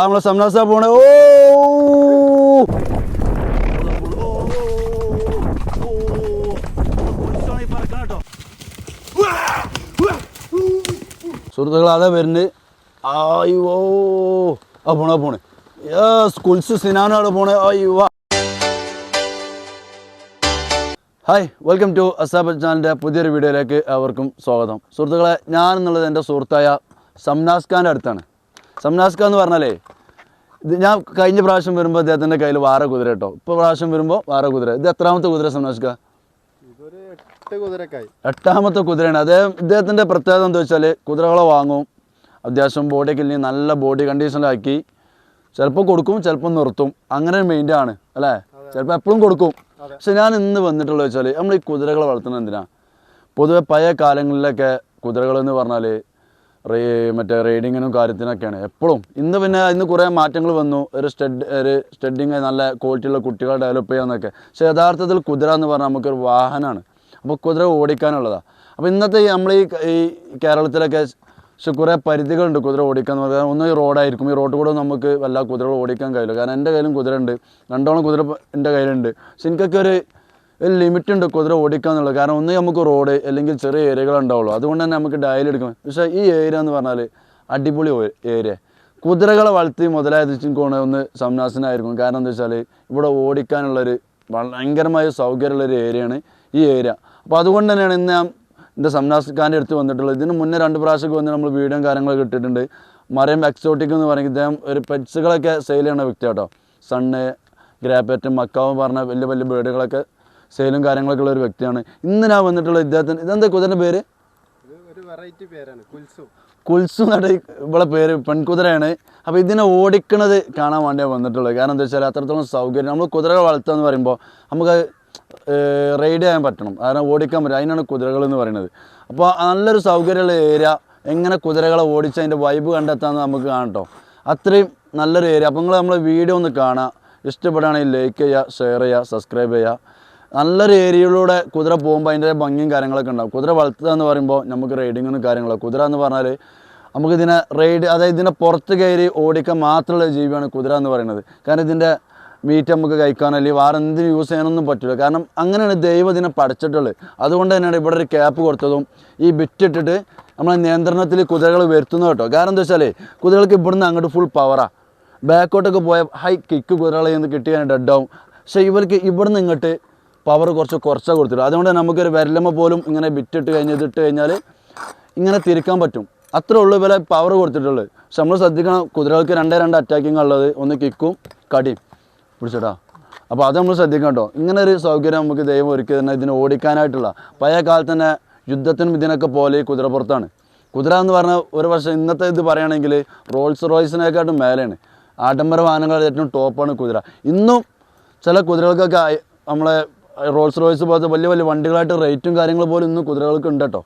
നമ്മളെ സംനാസ പോണേ. ഓ! സുഹൃത്തുക്കൾ അതാ വരുന്നത്. അയ്യോ ആ പോണേ പോണേ. സ്കൂൾസ് സിനാനാണ് പോണേ. അയ്യോ ഹായ് വെൽക്കം ടു അസാബ് ചാനലിന്റെ പുതിയൊരു വീഡിയോയിലേക്ക് അവർക്കും സ്വാഗതം. സുഹൃത്തുക്കളെ ഞാൻ എന്നുള്ളത് എന്റെ സുഹൃത്തായ സംനാസ് ഖാന്റെ അടുത്താണ്. സംനാസ് ഖാൻ എന്ന് പറഞ്ഞാലേ ഇത് ഞാൻ കഴിഞ്ഞ പ്രാവശ്യം വരുമ്പോൾ അദ്ദേഹത്തിന്റെ കയ്യിൽ വാറ കുതിര കേട്ടോ. ഇപ്പോൾ പ്രാവശ്യം വരുമ്പോൾ വാറ കുതിര. ഇത് എത്രാമത്തെ കുതിര സംനാസ്ക എട്ടാമത്തെ കുതിരയാണ്. അദ്ദേഹം ഇദ്ദേഹത്തിന്റെ പ്രത്യേകത എന്താ വെച്ചാൽ കുതിരകളെ വാങ്ങും. അത്യാവശ്യം ബോഡിയൊക്കെ ഇല്ലെങ്കിൽ നല്ല ബോഡി കണ്ടീഷനിലാക്കി ചിലപ്പോൾ കൊടുക്കും ചിലപ്പോൾ നിർത്തും. അങ്ങനെ മെയിന്റെ ആണ് അല്ലേ? ചിലപ്പോൾ എപ്പോഴും കൊടുക്കും. പക്ഷെ ഞാൻ ഇന്ന് വന്നിട്ടുള്ളത് വെച്ചാൽ നമ്മൾ ഈ കുതിരകളെ വളർത്തുന്നത് എന്തിനാ? പൊതുവെ പഴയ കാലങ്ങളിലൊക്കെ കുതിരകളെന്ന് പറഞ്ഞാൽ മറ്റേ റൈഡിങ്ങിനും കാര്യത്തിനൊക്കെയാണ്. എപ്പോഴും ഇന്ന് പിന്നെ ഇന്ന് കുറേ മാറ്റങ്ങൾ വന്നു. ഒരു സ്റ്റഡ് ഒരു സ്റ്റഡിങ് നല്ല ക്വാളിറ്റിയുള്ള കുട്ടികൾ ഡെവലപ്പ് ചെയ്യാന്നൊക്കെ പക്ഷേ യഥാർത്ഥത്തിൽ കുതിര എന്ന് പറഞ്ഞാൽ നമുക്കൊരു വാഹനമാണ്. അപ്പോൾ കുതിര ഓടിക്കാനുള്ളതാണ് അപ്പോൾ ഇന്നത്തെ നമ്മൾ ഈ ഈ കേരളത്തിലൊക്കെ പക്ഷെ കുറേ പരിധികളുണ്ട് കുതിര ഓടിക്കാൻ എന്ന് പറഞ്ഞാൽ. ഒന്ന് ഈ റോഡായിരിക്കും. ഈ റോഡ് കൂടെ നമുക്ക് വല്ല കുതിരകൾ ഓടിക്കാൻ കഴിയില്ല. കാരണം എന്റെ കയ്യിലും കുതിര ഉണ്ട് രണ്ടോളം കുതിര എന്റെ കയ്യിലുണ്ട്. പക്ഷെ എനിക്കൊക്കെ ഒരു ഒരു ലിമിറ്റ് ഉണ്ട് കുതിര ഓടിക്കുക എന്നുള്ളത് കാരണം ഒന്ന് നമുക്ക് റോഡ് അല്ലെങ്കിൽ ചെറിയ ഏരിയകൾ ഉണ്ടാവുള്ളൂ. അതുകൊണ്ട് തന്നെ നമുക്ക് ഡയൽ എടുക്കണം. പക്ഷേ ഈ ഏരിയ എന്ന് പറഞ്ഞാൽ അടിപൊളി ഏരിയ കുതിരകളെ വളർത്തി മുതലായതിച്ചുകൊണ്ട് ഒന്ന് സംനാസനായിരിക്കും. കാരണം എന്താ വെച്ചാൽ ഇവിടെ ഓടിക്കാനുള്ളൊരു ഭയങ്കരമായ സൗകര്യമുള്ളൊരു ഏരിയയാണ് ഈ ഏരിയ അപ്പോൾ അതുകൊണ്ട് തന്നെയാണ് ഇന്ന് ഞാൻ എന്റെ സംനാസ് ഖാന്റെ അടുത്ത് വന്നിട്ടുള്ളത്. ഇതിന് മുന്നേ രണ്ട് പ്രാവശ്യമൊക്കെ വന്ന് നമ്മൾ വീഡിയോയും കാര്യങ്ങളൊക്കെ ഇട്ടിട്ടുണ്ട്. മറിയം എക്സോട്ടിക് എന്ന് പറയുന്നത് ഇദ്ദേഹം ഒരു പെറ്റ്സുകളൊക്കെ സെയിൽ ചെയ്യണ വ്യക്തി കേട്ടോ സണ്ണ് ഗ്രാപ്പറ്റ് മക്കാവ് പറഞ്ഞ വലിയ വലിയ ബേഡുകളൊക്കെ സെയിലും കാര്യങ്ങളൊക്കെ ഉള്ള ഒരു വ്യക്തിയാണ്. ഇന്ന് ഞാൻ വന്നിട്ടുള്ള ഇദ്ദേഹത്തിന് ഇതെന്താ കുതിരന്റെ പേര്? കുൽസു. നട ഇവിടെ പേര് പെൺകുതിരയാണ്. അപ്പോൾ ഇതിനെ ഓടിക്കണത് കാണാൻ വേണ്ടിയാണ് വന്നിട്ടുള്ളത്. കാരണം എന്താ വെച്ചാൽ അത്രത്തോളം സൗകര്യം നമ്മൾ കുതിരകൾ വളർത്തുക എന്ന് പറയുമ്പോൾ നമുക്ക് റൈഡ് ചെയ്യാൻ പറ്റണം. കാരണം ഓടിക്കാൻ പറ്റും അതിനാണ് കുതിരകൾ എന്ന് പറയുന്നത്. അപ്പോൾ നല്ലൊരു സൗകര്യമുള്ള ഏരിയ എങ്ങനെ കുതിരകളെ ഓടിച്ച് അതിന്റെ വൈബ് കണ്ടെത്താമെന്ന് നമുക്ക് കാണട്ടോ അത്രയും നല്ലൊരു ഏരിയ അപ്പോൾ നിങ്ങൾ നമ്മളെ വീഡിയോ ഒന്ന് കാണുക ഇഷ്ടപ്പെടുകയാണെങ്കിൽ ലൈക്ക് ചെയ്യുക ഷെയർ ചെയ്യുക സബ്സ്ക്രൈബ് ചെയ്യുക. നല്ലൊരു ഏരിയയിലൂടെ കുതിര പോകുമ്പോൾ അതിന്റെ ഭംഗിയും കാര്യങ്ങളൊക്കെ ഉണ്ടാവും. കുതിര വളർത്തുക എന്ന് പറയുമ്പോൾ നമുക്ക് റൈഡിങ്ങും കാര്യങ്ങളൊക്കെ കുതിര എന്ന് പറഞ്ഞാൽ നമുക്ക് ഇതിനെ റൈഡ് അതായത് ഇതിനെ പുറത്ത് കയറി ഓടിക്കാൻ മാത്രമുള്ള ജീവിയാണ് കുതിര എന്ന് പറയുന്നത്. കാരണം ഇതിന്റെ മീറ്റ് നമുക്ക് കഴിക്കാൻ അല്ലെങ്കിൽ വേറെ എന്തിനും യൂസ് ചെയ്യാനൊന്നും പറ്റില്ല കാരണം അങ്ങനെയാണ് ദൈവം ഇതിനെ പഠിച്ചിട്ടുള്ളത്. അതുകൊണ്ട് തന്നെയാണ് ഇവിടെ ഒരു ക്യാപ്പ് കൊടുത്തതും ഈ ബിറ്റ് ഇട്ടിട്ട് നമ്മളെ നിയന്ത്രണത്തിൽ കുതിരകൾ വരുത്തുന്നത് കേട്ടോ. കാരണം എന്താ വെച്ചാൽ കുതിരകൾക്ക് ഇവിടുന്ന് അങ്ങോട്ട് ഫുൾ പവറാണ് ബാക്കോട്ടൊക്കെ പോയ ഹൈ കിക്ക് കുതിരകളെ നിന്ന് കിട്ടിയാൽ ഡെഡ് ആവും. പക്ഷേ ഇവർക്ക് ഇവിടുന്ന് ഇങ്ങോട്ട് പവർ കുറച്ച് കുറച്ചാണ് കൊടുത്തിട്ടുള്ളൂ അതുകൊണ്ട് നമുക്കൊരു വിരലമ്മ പോലും ഇങ്ങനെ ബിറ്റിട്ട് കഴിഞ്ഞ് ഇതിട്ട് കഴിഞ്ഞാൽ ഇങ്ങനെ തിരിക്കാൻ പറ്റും. അത്രേ ഉള്ളൂ ഇവരെ പവർ കൊടുത്തിട്ടുള്ളത്. പക്ഷെ നമ്മൾ ശ്രദ്ധിക്കണം കുതിരകൾക്ക് രണ്ടേ രണ്ട് അറ്റാക്കിങ് ഉള്ളത്. ഒന്ന് കിക്കും കടിയും. പിടിച്ചോട്ടാ അപ്പോൾ അത് നമ്മൾ ശ്രദ്ധിക്കണം കേട്ടോ. ഇങ്ങനെ ഒരു സൗകര്യം നമുക്ക് ദൈവം ഒരുക്കി തന്നെ ഇതിന് ഓടിക്കാനായിട്ടുള്ള. പഴയ കാലത്ത് തന്നെ യുദ്ധത്തിനും ഇതിനൊക്കെ പോലെ കുതിരപ്പുറത്താണ് കുതിര എന്ന് പറഞ്ഞാൽ ഒരു വർഷം ഇന്നത്തെ ഇത് പറയുകയാണെങ്കിൽ റോൾസ് റോയ്സിനെക്കാട്ടും മേലെയാണ്. ആഡംബര വാഹനങ്ങളുടെ ഏറ്റവും ടോപ്പാണ് കുതിര. ഇന്നും ചില കുതിരകൾക്കൊക്കെ നമ്മളെ റോൾസ് റോയ്സ് പോലത്തെ വലിയ വലിയ വണ്ടികളായിട്ട് റേറ്റും കാര്യങ്ങൾ പോലും ഇന്ന് കുതിരകൾക്ക് ഉണ്ട് കേട്ടോ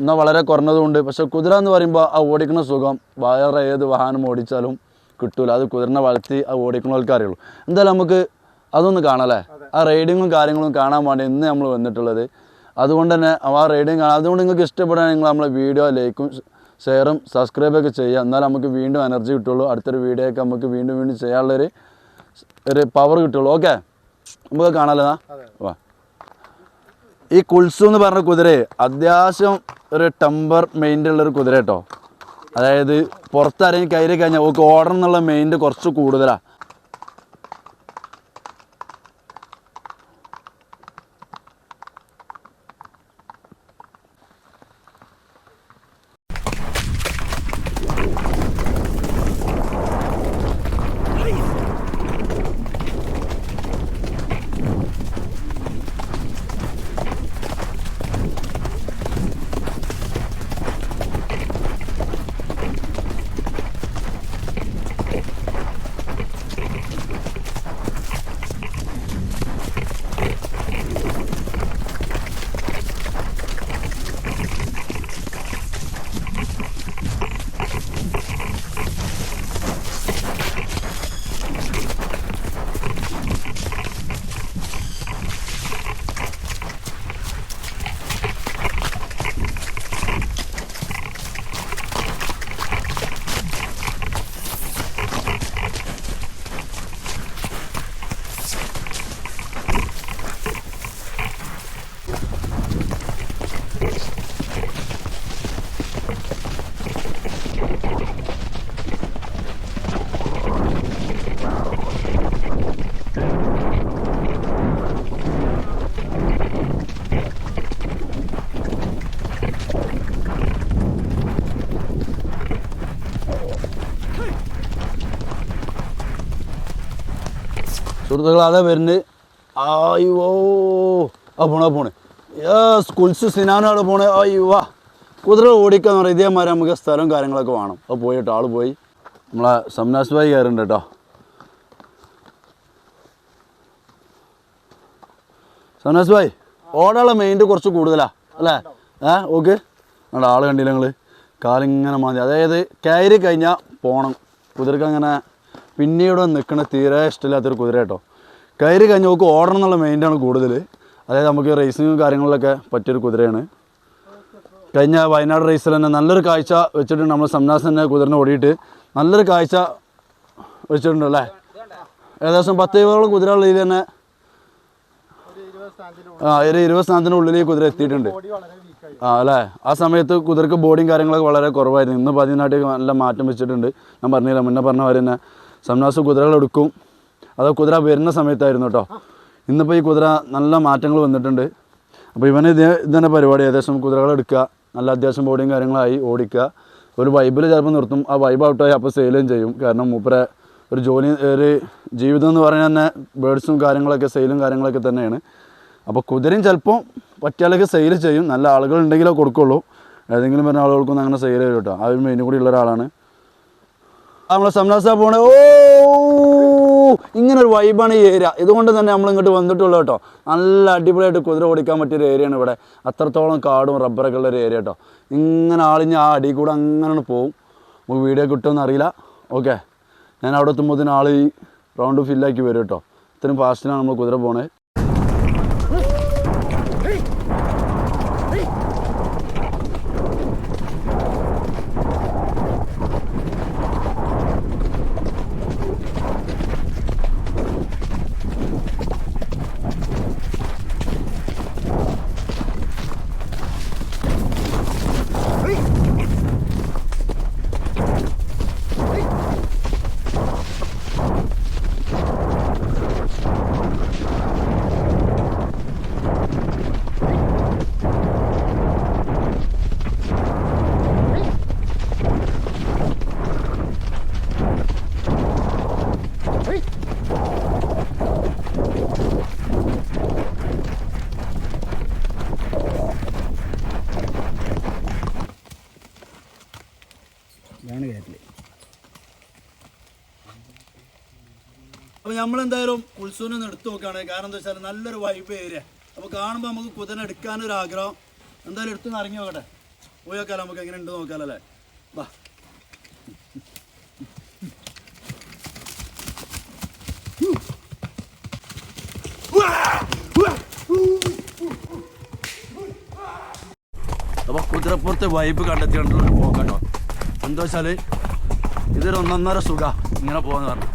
എന്നാൽ വളരെ കുറഞ്ഞതുകൊണ്ട് പക്ഷേ കുതിര എന്ന് പറയുമ്പോൾ ആ ഓടിക്കുന്ന സുഖം. വേറെ ഏത് വാഹനം ഓടിച്ചാലും കിട്ടൂല. അത് കുതിരനെ വളർത്തി ആ ഓടിക്കുന്നവർക്ക് അറിയുള്ളൂ. എന്തായാലും നമുക്ക് അതൊന്ന് കാണാമല്ലേ ആ റൈഡിങ്ങും കാര്യങ്ങളും കാണാൻ വേണ്ടി ഇന്ന് നമ്മൾ വന്നിട്ടുള്ളത്. അതുകൊണ്ട് തന്നെ ആ റൈഡിങ് കാണാം അതുകൊണ്ട് നിങ്ങൾക്ക് ഇഷ്ടപ്പെടാൻ നിങ്ങൾ നമ്മളെ വീഡിയോ ലൈക്കും ഷെയറും സബ്സ്ക്രൈബൊക്കെ ചെയ്യുക. എന്നാലും നമുക്ക് വീണ്ടും എനർജി കിട്ടുള്ളൂ. അടുത്തൊരു വീഡിയോ ഒക്കെ നമുക്ക് വീണ്ടും വീണ്ടും ചെയ്യാനുള്ളൊരു ഒരു പവർ കിട്ടുള്ളൂ. ഓക്കെ? നമുക്ക് കാണാലോ? വാ. ഈ കുൽസു എന്ന് പറഞ്ഞ കുതിര അത്യാവശ്യം ഒരു ടെമ്പർ മെയിന്റെ ഉള്ളൊരു കുതിര കേട്ടോ അതായത് പുറത്തിറങ്ങി കയറി കഴിഞ്ഞാൽ ഓക്ക് ഓടണം എന്നുള്ള മെയിന്റെ കുറച്ച് കൂടുതലാണ് സുഹൃത്തുക്കൾ അതാ വരുന്നത്. അയ്യോ ആ പോണ പോണ്. യെസ് കുൽസ് സിനാനാണ് പോണേ. അയ്യോ വാ. കുതിര ഓടിക്കാന്ന് പറയുന്നത് ഇതേമാതിരി നമുക്ക് സ്ഥലവും കാര്യങ്ങളൊക്കെ വേണം. അപ്പോൾ പോയി കേട്ടോ ആൾ പോയി. നമ്മളെ സംനാസ് ഭായി കയറുണ്ട് കേട്ടോ. സംനാസ് ഭായ് ഓടാനുള്ള മെയിന്റെ കുറച്ച് കൂടുതലാണ് അല്ലേ? ഏ ഓക്കെ. ആൾ കണ്ടില്ല നിങ്ങൾ കാലിങ്ങനെ മാതി അതായത് കയറി കഴിഞ്ഞാൽ പോണം. കുതിരക്ക് അങ്ങനെ പിന്നീട് നിൽക്കുന്ന തീരെ ഇഷ്ടമില്ലാത്തൊരു കുതിര കേട്ടോ. കയറി കഴിഞ്ഞാൽ നമുക്ക് ഓടണം എന്നുള്ള മെയിന്റാണ് കൂടുതൽ. അതായത് നമുക്ക് റേസിങ്ങും കാര്യങ്ങളിലൊക്കെ പറ്റിയൊരു കുതിരയാണ്. കഴിഞ്ഞ വയനാട് റേസിൽ തന്നെ നല്ലൊരു കാഴ്ച വെച്ചിട്ടുണ്ട് നമ്മൾ സംനാസ് തന്നെ കുതിരനെ ഓടിയിട്ട്. നല്ലൊരു കാഴ്ച വെച്ചിട്ടുണ്ട് അല്ലേ? ഏകദേശം പത്ത് ഇരുപതോളം കുതിരകളുടെ ഇതിൽ തന്നെ ആ ഒരു ഇരുപത് സ്ഥാനത്തിനുള്ളിൽ ഈ കുതിര എത്തിയിട്ടുണ്ട്. ആ അല്ലേ? ആ സമയത്ത് കുതിരക്ക് ബോഡിയും കാര്യങ്ങളൊക്കെ വളരെ കുറവായിരുന്നു. ഇന്ന് പതിനാട്ടിൽ നല്ല മാറ്റം വെച്ചിട്ടുണ്ട്. ഞാൻ പറഞ്ഞില്ല മുന്നേ പറഞ്ഞ പോലെ തന്നെ സംനാസ് കുതിരകൾ എടുക്കും. അത് കുതിര വരുന്ന സമയത്തായിരുന്നു കേട്ടോ ഇന്നിപ്പോൾ ഈ കുതിര നല്ല മാറ്റങ്ങൾ വന്നിട്ടുണ്ട്. അപ്പോൾ ഇവനെ ഇത് ഇത് തന്നെ പരിപാടി. ഏകദേശം കുതിരകൾ എടുക്കുക നല്ല അത്യാവശ്യം ബോഡിയും കാര്യങ്ങളായി ഓടിക്കുക. ഒരു വൈബിൽ ചിലപ്പോൾ നിർത്തും. ആ വൈബ് ഔട്ടായി അപ്പോൾ സെയിലും ചെയ്യും. കാരണം മൂപ്പരെ ഒരു ജോലി ഒരു ജീവിതം എന്ന് പറഞ്ഞാൽ തന്നെ ബേഡ്സും കാര്യങ്ങളൊക്കെ സെയിലും കാര്യങ്ങളൊക്കെ തന്നെയാണ്. അപ്പോൾ കുതിരയും ചിലപ്പോൾ പറ്റിയാലൊക്കെ സെയിൽ ചെയ്യും. നല്ല ആളുകൾ ഉണ്ടെങ്കിലേ കൊടുക്കുള്ളൂ. ഏതെങ്കിലും പറഞ്ഞ ആളുകൾക്കൊന്നും അങ്ങനെ സെയിൽ ചെയ്യും കേട്ടോ ആ ഒരു മെയിനും കൂടി ഉള്ള ഒരാളാണ്. നമ്മളെ സംനാസ പോണേ. ഓ! ഇങ്ങനെ ഒരു വൈബാണ് ഈ ഏരിയ ഇതുകൊണ്ട് തന്നെ നമ്മൾ ഇങ്ങോട്ട് വന്നിട്ടുള്ളൂ കേട്ടോ. നല്ല അടിപൊളിയായിട്ട് കുതിര ഓടിക്കാൻ പറ്റിയൊരു ഏരിയയാണ് ഇവിടെ. അത്രത്തോളം കാടും റബ്ബറൊക്കെ ഉള്ള ഒരു ഏരിയ കേട്ടോ ഇങ്ങനെ ആളിഞ്ഞ് ആ അടി കൂടെ അങ്ങനെ പോവും. നമുക്ക് വീഡിയോ കിട്ടുമെന്ന് അറിയില്ല. ഓക്കെ ഞാൻ അവിടെ എത്തുമ്പോൾ ആൾ ഈ റൗണ്ട് ഫില്ലാക്കി വരും കേട്ടോ. ഇത്രയും ഫാസ്റ്റിലാണ് നമ്മൾ കുതിര പോണേ. എന്തായാലും ഉത്സവം എടുത്തു നോക്കുകയാണ്. കാരണം എന്താ വെച്ചാൽ നല്ലൊരു വൈബ് ഏരിയ അപ്പോൾ കാണുമ്പോൾ നമുക്ക് കുതിര എടുക്കാനൊരു ആഗ്രഹം എന്തായാലും എടുത്തു ഇറങ്ങി നോക്കട്ടെ. പോയി നോക്കാലോ നമുക്ക് എങ്ങനെ ഉണ്ട് നോക്കാലോ അല്ലേ? വാ. അപ്പോൾ കുതിരപ്പുറത്തെ വൈബ് കണ്ടെത്തിയിട്ടുള്ള ഒരു പോക്കട്ടോ. എന്താ വെച്ചാൽ ഇതൊരു ഒന്നൊന്നര സുഖ ഇങ്ങനെ പോകാന്ന് പറഞ്ഞു.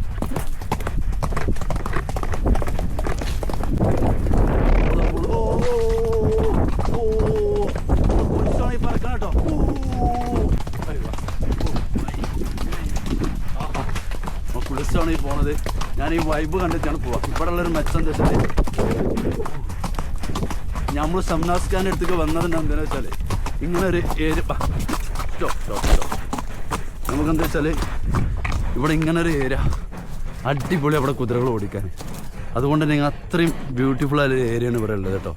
കുളിച്ചാണ് ഈ പോണത് ഞാൻ ഈ വൈബ് കണ്ടിട്ടാണ് പോവാ ഇവിടെ ഉള്ളൊരു മെച്ചം എന്താ നമ്മൾ സംനാസ്കാൻ അടുത്തേക്ക് വന്നത് എന്താണെന്ന് വെച്ചാൽ ഇങ്ങനെ ഒരു ഏരിയ നമുക്ക് എന്താ വെച്ചാൽ ഇവിടെ ഇങ്ങനെ ഒരു ഏരിയ അടിപൊളി അവിടെ കുതിരകൾ ഓടിക്കാൻ അതുകൊണ്ട് തന്നെ അത്രയും ബ്യൂട്ടിഫുൾ ആയ ഏരിയ ആണ് ഇവിടെ ഉള്ളത് കേട്ടോ.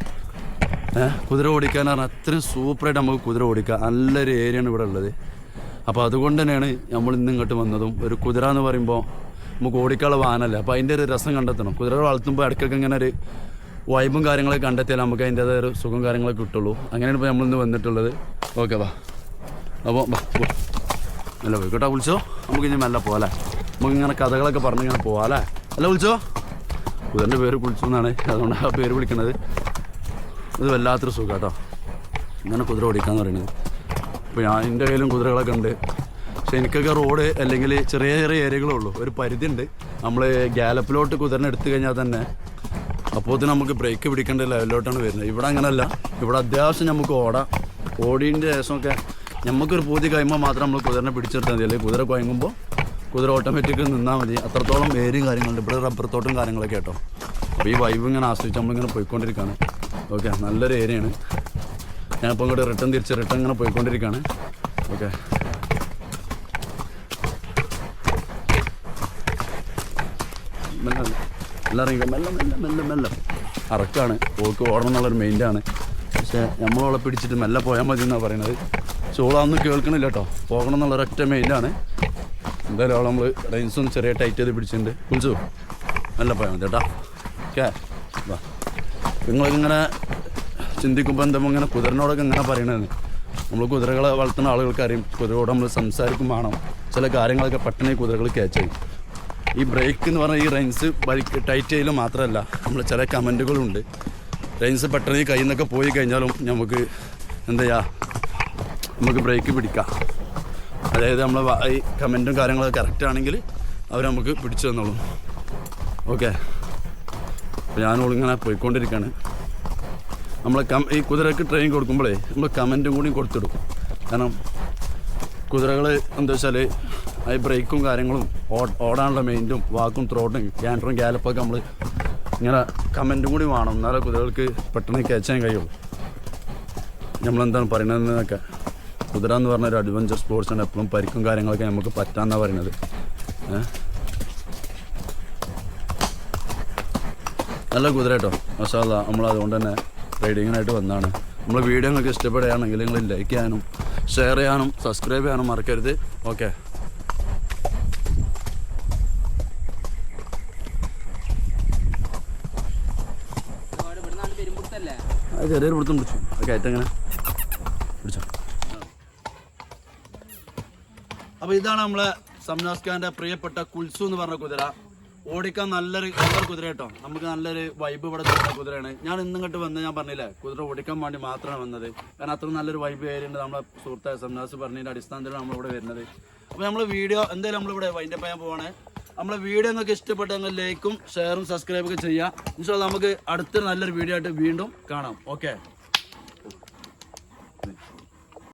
കുതിര ഓടിക്കാൻ പറഞ്ഞാൽ അത്രയും സൂപ്പറായിട്ട് നമുക്ക് കുതിര ഓടിക്കാം. നല്ലൊരു ഏരിയ ആണ് ഇവിടെ ഉള്ളത്. അപ്പോൾ അതുകൊണ്ട് തന്നെയാണ് നമ്മൾ ഇന്ന് ഇങ്ങോട്ട് വന്നതും. ഒരു കുതിര എന്ന് പറയുമ്പോൾ നമുക്ക് ഓടിക്കാനുള്ള വാഹനമല്ലേ? അപ്പോൾ അതിന്റെ ഒരു രസം കണ്ടെത്തണം. കുതിര വളർത്തുമ്പോൾ ഇടയ്ക്കൊക്കെ ഇങ്ങനെ ഒരു വൈബും കാര്യങ്ങളൊക്കെ കണ്ടെത്തിയാൽ നമുക്ക് അതിന്റേതായ ഒരു സുഖം കാര്യങ്ങളൊക്കെ കിട്ടുള്ളൂ. അങ്ങനെയാണ് ഇപ്പോൾ നമ്മളിന്ന് വന്നിട്ടുള്ളത്. ഓക്കെ വാ. അപ്പോൾ. അല്ല പോയിക്കോട്ടെ വിളിച്ചോ. നമുക്ക് ഇനി മെല്ലെ പോകാല്ലേ നമുക്ക് ഇങ്ങനെ കഥകളൊക്കെ പറഞ്ഞ് ഇങ്ങനെ പോകാല്ലേ അല്ല വിളിച്ചോ. കുതിരന്റെ പേര് കുളിച്ചു എന്നാണ്. അതുകൊണ്ട് ആ പേര് വിളിക്കണത് ഇത് വല്ലാത്തൊരു സുഖം കേട്ടോ. ഇങ്ങനെ കുതിര ഓടിക്കാന്ന് പറയുന്നത്. ഇപ്പോൾ ഞാൻ എന്റെ കയ്യിലും കുതിരകളൊക്കെ ഉണ്ട്. പക്ഷെ എനിക്കൊക്കെ റോഡ് അല്ലെങ്കിൽ ചെറിയ ചെറിയ ഏരിയകളേ ഉള്ളൂ. ഒരു പരിധി ഉണ്ട് നമ്മൾ ഗ്യാലപ്പിലോട്ട് കുതിരനെ എടുത്തു കഴിഞ്ഞാൽ തന്നെ അപ്പോൾ നമുക്ക് ബ്രേക്ക് പിടിക്കേണ്ട ലെവലിലോട്ടാണ് വരുന്നത്. ഇവിടെ അങ്ങനെയല്ല ഇവിടെ അത്യാവശ്യം നമുക്ക് ഓടാം. ഓടിയതിന്റെ ശേഷമൊക്കെ നമുക്കൊരു പൂതി കഴിയുമ്പോൾ മാത്രം നമ്മൾ കുതിരനെ പിടിച്ചെടുത്താൽ മതി. അല്ലെങ്കിൽ കുതിര കുഴങ്ങുമ്പോൾ കുതിര ഓട്ടോമാറ്റിക് നിന്നാൽ മതി. അത്രത്തോളം ഏരിയയും കാര്യങ്ങളുണ്ട്. ഇവിടെ റബ്ബർ തോട്ടും കാര്യങ്ങളൊക്കെ കേട്ടോ അപ്പോൾ ഈ വൈബ് ഇങ്ങനെ ആസ്വദിച്ച് നമ്മളിങ്ങനെ പോയിക്കൊണ്ടിരിക്കുകയാണ് ഓക്കെ നല്ലൊരു ഏരിയയാണ് ഞാനിപ്പോൾ ഇങ്ങോട്ട് റിട്ടേൺ തിരിച്ച് റിട്ടേൺ ഇങ്ങനെ പോയിക്കൊണ്ടിരിക്കുകയാണ് ഓക്കെ ഇറങ്ങി മെല്ലെ. മെല്ലെ മെല്ലെ മെല്ലെ അറക്കാണ്. ഓൾക്ക് ഓടണം എന്നുള്ളൊരു മെയിന്റാണ് പക്ഷേ നമ്മളോളെ പിടിച്ചിട്ട് മെല്ലെ പോയാൽ മതി എന്നാണ് പറയുന്നത് ഓളൊന്നും കേൾക്കണില്ല കേട്ടോ പോകണം എന്നുള്ള ഒരൊറ്റ മെയിന്റാണ് എന്തായാലും നമ്മൾ റൈൻസും ചെറിയ ടൈറ്റ് ചെയ്ത് പിടിച്ചിട്ടുണ്ട്. കുളിച്ചു നല്ല പോയാൽ മതി കേട്ടാ. ഓക്കെ വാ. നിങ്ങളിങ്ങനെ ചിന്തിക്കുമ്പോൾ എന്താ ഇങ്ങനെ കുതിരനോടൊക്കെ ഇങ്ങനെ പറയണതെന്ന് നമ്മൾ കുതിരകളെ വളർത്തുന്ന ആളുകൾക്ക് അറിയും. കുതിരയോട് നമ്മൾ സംസാരിക്കും വേണം. ചില കാര്യങ്ങളൊക്കെ പെട്ടെന്ന് ഈ കുതിരകൾ ക്യാച്ച് ചെയ്യും ഈ ബ്രേക്ക് എന്ന് പറഞ്ഞാൽ ഈ റൈൻസ് ബൈക്ക് ടൈറ്റ് ചെയ്യൽ മാത്രമല്ല നമ്മൾ ചില കമന്റുകളുണ്ട് റൈൻസ് പെട്ടെന്ന് ഈ കയ്യിൽ നിന്നൊക്കെ പോയി കഴിഞ്ഞാലും നമുക്ക് എന്താ നമുക്ക് ബ്രേക്ക് പിടിക്കാം. അതായത് നമ്മൾ ഈ കമന്റും കാര്യങ്ങളൊക്കെ കറക്റ്റ് ആണെങ്കിൽ അവർ നമുക്ക് പിടിച്ചു തന്നോളും. ഓക്കെ അപ്പോൾ ഞാനോളിങ്ങനെ പോയിക്കൊണ്ടിരിക്കുകയാണ് നമ്മൾ കം ഈ കുതിരക്ക് ട്രെയിൻ കൊടുക്കുമ്പോഴേ നമ്മൾ കമന്റും കൂടി കൊടുത്തിടും. കാരണം കുതിരകൾ എന്താ വെച്ചാൽ അത് ബ്രേക്കും കാര്യങ്ങളും ഓടാനുള്ള മെയിന്റും വാക്കും ത്രോട്ടും ക്യാന്ററും ഗ്യാലപ്പൊക്കെ നമ്മൾ ഇങ്ങനെ കമന്റും കൂടി വേണം. എന്നാലേ കുതിരകൾക്ക് പെട്ടെന്ന് ക്യാച്ച് ചെയ്യാൻ കഴിയുള്ളൂ. നമ്മളെന്താണ് പറയണതെന്നൊക്കെ. കുതിര എന്ന് പറഞ്ഞ ഒരു അഡ്വഞ്ചർ സ്പോർട്സ് ആണ് എപ്പോഴും പരിക്കും കാര്യങ്ങളൊക്കെ നമുക്ക് പറ്റാന്നാണ് പറയുന്നത് നല്ല കുതിര കേട്ടോ. മസാല നമ്മൾ അതുകൊണ്ട് തന്നെ റൈഡിങ്ങിനായിട്ട് വന്നതാണ്. നമ്മൾ വീഡിയോ നിങ്ങൾക്ക് ഇഷ്ടപ്പെടുകയാണെങ്കിൽ നിങ്ങൾ ലൈക്ക് ചെയ്യാനും ഷെയർ ചെയ്യാനും സബ്സ്ക്രൈബ് ചെയ്യാനും മറക്കരുത്. ഓക്കെ ചെറിയൊരു പിടുത്തം പിടിച്ചു. കയറ്റങ്ങനെ പിടിച്ചോ? അപ്പോൾ ഇതാണ് നമ്മളെ സംനാസ് പ്രിയപ്പെട്ട കുൽസു എന്ന് പറഞ്ഞ കുതിര. ഓടിക്കാൻ നല്ലൊരു നല്ലൊരു കുതിര കേട്ടോ. നമുക്ക് നല്ലൊരു വൈബ് ഇവിടെ തരുന്ന കുതിരയാണ്. ഞാൻ ഇന്നും ഇങ്ങോട്ട് വന്ന് ഞാൻ പറഞ്ഞില്ലേ കുതിര ഓടിക്കാൻ വേണ്ടി മാത്രമാണ് വന്നത്. കാരണം അത്ര നല്ലൊരു വൈബ് ഏരിയുണ്ട് നമ്മളെ സുഹൃത്തായ സംനാസ് പറഞ്ഞതിന്റെ അടിസ്ഥാനത്തിലാണ് നമ്മളിവിടെ വരുന്നത്. അപ്പോൾ നമ്മൾ വീഡിയോ എന്തായാലും നമ്മളിവിടെ വൈൻഡപ്പ് ചെയ്യാൻ പോവാണ്. നമ്മളെ വീഡിയോ നിങ്ങൾക്ക് ഇഷ്ടപ്പെട്ടെങ്കിൽ ലൈക്കും ഷെയറും സബ്സ്ക്രൈബൊക്കെ ചെയ്യുക എന്നുവെച്ചാൽ നമുക്ക് അടുത്തൊരു നല്ലൊരു വീഡിയോ ആയിട്ട് വീണ്ടും കാണാം. ഓക്കെ